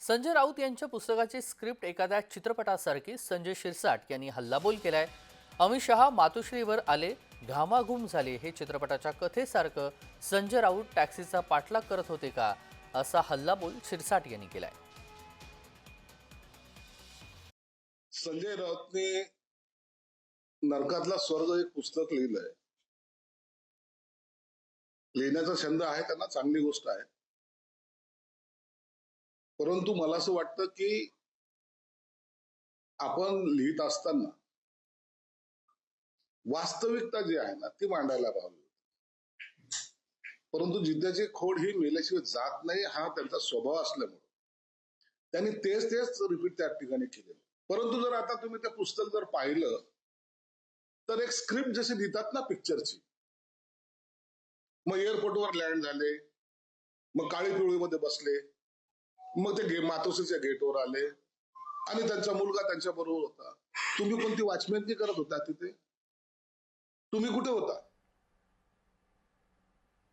संजय राऊत यांच्या पुस्तकाची स्क्रिप्ट एखाद्या चित्रपटासारखी संजय शिरसाट यांनी हल्लाबोल केलाय. अमित शहा मातोश्रीवर आले घामाघूम झाले हे चित्रपटाच्या कथेसारखं संजय राऊत टॅक्सीचा पाठलाग करत होते का? असा हल्लाबोल शिरसाट यांनी केलाय. संजय राऊतने नरकातला स्वर्ग एक पुस्तक लिहिलंय. लिहिण्याचा छंद आहे त्यांना चांगली गोष्ट आहे. परंतु मला असं वाटतं की आपण लिहित असताना वास्तविकता जी आहे ना ती मांडायला पाहिजे परंतु जिद्दाची खोड ही मेल्याशिवाय जात नाही हा त्यांचा स्वभाव असल्यामुळे. त्यांनी तेच तेच रिपीट त्या ठिकाणी केलेलं. परंतु जर आता तुम्ही ते पुस्तक जर पाहिलं तर एक स्क्रिप्ट जशी लिहितात ना पिक्चरची मग एअरपोर्टवर लँड झाले मग काळी पिवळीमध्ये बसले मग ते गे मातोश्रीच्या गेटवर आले. आणि त्यांचा मुलगा त्यांच्या बरोबर होता. तुम्ही कोणती वॉचमॅनची करत होता तिथे? तुम्ही कुठे होता?